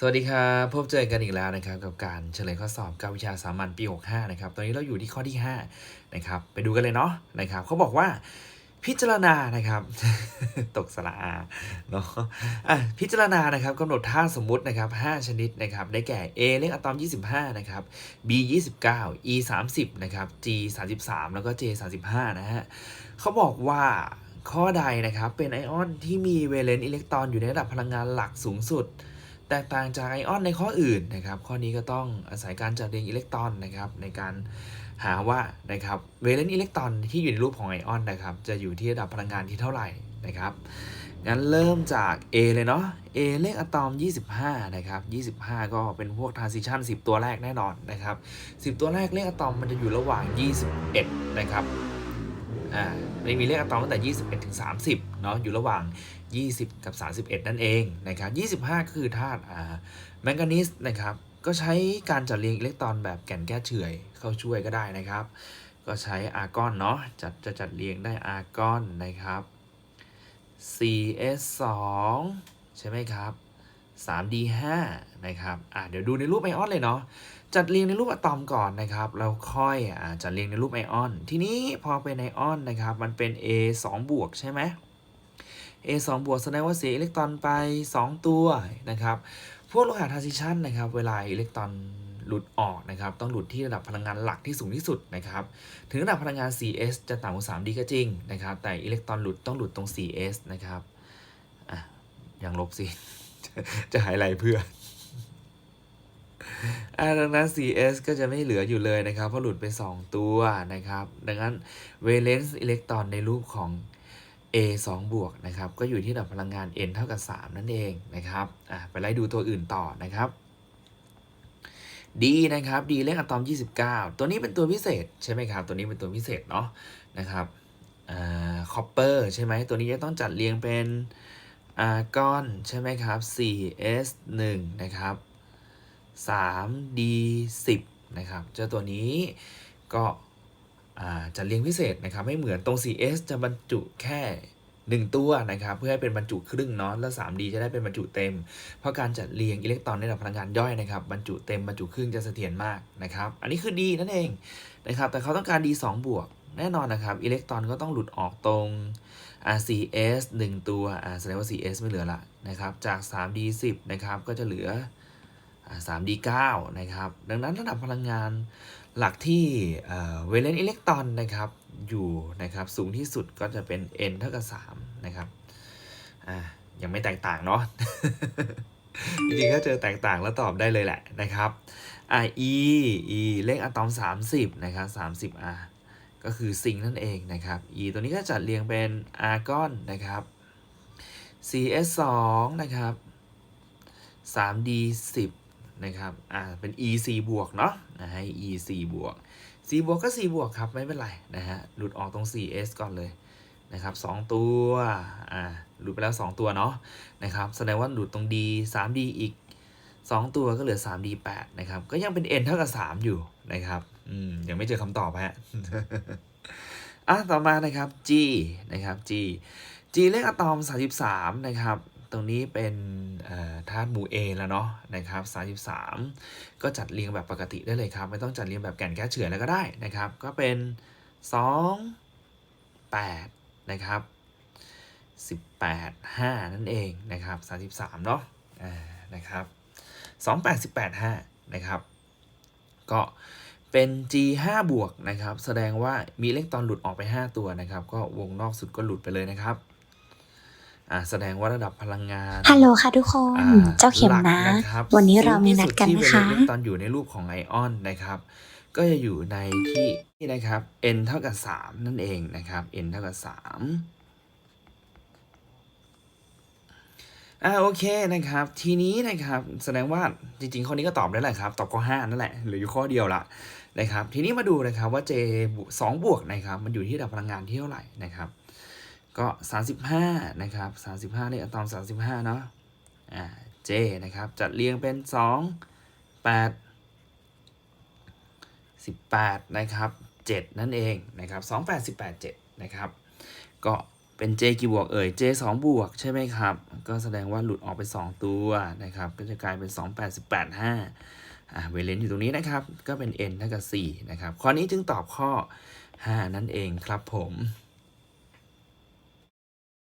สวัสดีครับพบเจอกันอีกแล้วนะครับกับการเฉลยข้อสอบการวิชาสามัญปี 65 นะครับ ตอนนี้เราอยู่ที่ข้อที่ 5 นะครับ ไปดูกันเลยเนาะนะครับเขาบอกว่าพิจารณานะครับ ตกสระอาเนาะอะพิจารณานะครับกำหนดท่าสมมุตินะครับ 5 ชนิดนะครับ ได้แก่ A เลขอะตอม 25 นะครับ B 29 E 30 นะครับ G 33 แล้วก็ J 35 นะฮะเขาบอกว่าข้อใดนะครับเป็นไอออนที่มีเวเลนต์อิเล็กตรอนอยู่ในระดับพลังงานหลักสูงสุด แตกต่างจากไอออนในข้ออื่นนะครับ ข้อนี้ก็ต้องอาศัยการจัดเรียงอิเล็กตรอนนะครับในการหาว่านะครับเวเลนต์อิเล็กตรอนที่อยู่ในรูปของไอออนนะครับจะอยู่ที่ระดับพลังงานที่เท่าไหร่นะครับงั้นเริ่มจาก A เลยเนาะ A เลขอะตอม 25 นะครับ 25 ก็เป็นพวก transition 10 ตัวแรกแน่นอนนะครับ 10 ตัวแรกเลขอะตอมมันจะอยู่ระหว่าง 21 นะครับ อ่าไม่มีเลขอะตอมตั้งแต่ 21 ถึง 30 เนาะอยู่ระหว่าง 20 กับ 31 นั่นเองนะครับ25 คือธาตุอ่าแมงกานีสนะครับก็ใช้การจัดเรียงอิเล็กตรอนแบบแก่นแก้เฉื่อยเข้าช่วยก็ได้นะครับ ก็ใช้อาร์กอนเนาะจัดจะจัดเรียงได้อาร์กอนนะครับ CS2 ใช่ไหมครับ 3D5 นะครับอะเดี๋ยวดูในรูปไอออนเลยเนาะจัดเรียงในรูปอะตอมก่อนนะครับแล้วค่อยอ่าจัดเรียงในรูปไอออน ทีนี้พอเป็นไอออนนะครับ มันเป็น A 2 บวกใช่ไหม A 2บวกแสดงว่าเสียอิเล็กตรอนไป 2 ตัวนะครับ พวกโลหะทรานซิชันนะครับเวลาอิเล็กตรอนหลุดออกนะครับ ต้องหลุดที่ระดับพลังงานหลักที่สูงที่สุดนะครับ ถึงระดับพลังงาน 4s จะต่ำกว่า 3d ก็จริงนะครับ แต่อิเล็กตรอนหลุดต้องหลุดตรง 4s นะครับอะยังลบสิ จะหายไรเพื่ออ่าดังนั้น CS ก็จะไม่เหลืออยู่เลยนะครับ เพราะหลุดไป 2 ตัวนะครับ ดังนั้น valence อิเล็กตรอนในรูปของ A 2บวกนะครับก็อยู่ที่ระดับพลังงาน N เท่ากับ 3 นั่นเองนะครับอะไปไล่ดูตัวอื่นต่อนะครับ D นะครับ D เลขอะตอม 29 ตัวนี้เป็นตัวพิเศษใช่ไหมครับ ตัวนี้เป็นตัวพิเศษเนาะนะครับอ่า copper ใช่ไหมตัวนี้จะต้องจัดเรียงเป็นอาร์กอนใช่ไหมครับ 4s 1นะครับ 3d 10นะครับ เจ้าตัวนี้ก็ จะเรียงพิเศษนะครับไม่เหมือนตรง 4s จะบรรจุแค่1 ตัวนะครับเพื่อให้เป็นบรรจุครึ่งเนาะแล้ว 3d จะได้เป็นบรรจุเต็ม เพราะการจัดเรียงอิเล็กตรอนในระดับพลังงานย่อยนะครับบรรจุเต็มบรรจุครึ่งจะเสถียรมากนะครับอันนี้คือ d นั่นเองนะครับแต่เขาต้องการ d 2บวกแน่นอนนะครับอิเล็กตรอนก็ต้องหลุดออกตรง RCS 1 ตัวแสดงว่า CS ไม่เหลือละนะครับจาก 3D 10นะครับก็จะเหลือ อ่า 3D 9นะครับ ดังนั้นระดับพลังงานหลักที่เวเลนอิเล็กตรอนนะครับอยู่นะครับสูงที่สุดก็จะเป็น N เท่ากับ3นะครับยังไม่แตกต่างเนาะจริงๆถ้าเจอแตกต่างแล้วตอบได้เลยแหละนะครับอ่า E E เลขอะตอม 30นะครับ30อ่าก็คือซิงค์นั่นเองนะครับ E ตัวนี้ก็จัดเรียงเป็นอาร์กอนนะครับ CS2 นะครับ 3D 10 นะครับ อ่า เป็น EC บวกเนาะ นะฮะ EC บวก C บวกก็ C บวกครับ ไม่เป็นไรนะฮะ หลุดออกตรง 4S ก่อนเลยนะครับ2ตัว อ่า หลุดไปแล้ว 2 ตัวเนาะ นะครับ แสดงว่าหลุดตรง D 3D อีก 2 ตัวก็เหลือ 3D 8นะครับ ก็ยังเป็น N เท่ากับ 3 อยู่นะครับ อืม ยังไม่เจอคำตอบฮะ อะ ต่อมานะครับ G นะครับ G G เลขอะตอม 33 นะครับ ตรงนี้เป็นธาตุหมู่ A แล้วเนาะนะครับ33 ก็จัดเรียงแบบปกติได้เลยครับ ไม่ต้องจัดเรียงแบบแก่นแก้เฉื่อยแล้วก็ได้นะครับ ก็เป็น 2 8 นะครับ 18 5 นั่นเองนะครับ33 เนาะอ่านะครับ 2 8 18 5 นะครับ ก็เป็น G 5บวกนะครับ แสดงว่ามีอิเล็กตรอนหลุดออกไป 5 ตัวนะครับ ก็วงนอกสุดก็หลุดไปเลยนะครับ อ่าแสดงว่าระดับพลังงานฮัลโหลค่ะทุกคน อ่เจ้าเข็มนะ หลักครับวันนี้เรามีนัดกันสูงนะที่สุดคะที่เวลาอิเล็กตรอนอยู่ในรูปของไอออนนะครับ ก็จะอยู่ในที่นี่นะครับ n เท่ากับ 3 นั่นเองนะครับ n เท่ากับ 3 อ่าโอเคนะครับ ทีนี้นะครับแสดงว่าจริงๆ ข้อนี้ก็ตอบได้แหละครับ ตอบข้อ 5 นั่นแหละเหลืออยู่ข้อเดียวละนะครับ ทีนี้มาดูนะครับว่า J บวก2บวกนะครับ มันอยู่ที่ระดับพลังงานที่เท่าไหร่นะครับ ก็ 35 นะครับ 35เลขอะตอม 35 เนาะอ่า J นะครับ จัดเรียงเป็น 2 8 18 นะครับ 7 นั่นเองนะครับ 28 18 7 นะครับ ก็เป็น J กี่บวกเอ่ย J 2 บวก ใช่ไหมครับ ก็แสดงว่าหลุดออกไป 2 ตัวนะครับ ก็จะกลายเป็น 2 8 18 5อ่าเวเลนอยู่ตรงนี้นะครับ ก็เป็น n เท่ากับ4นะครับ ข้อนี้จึงตอบข้อ 5 นั่นเองครับผม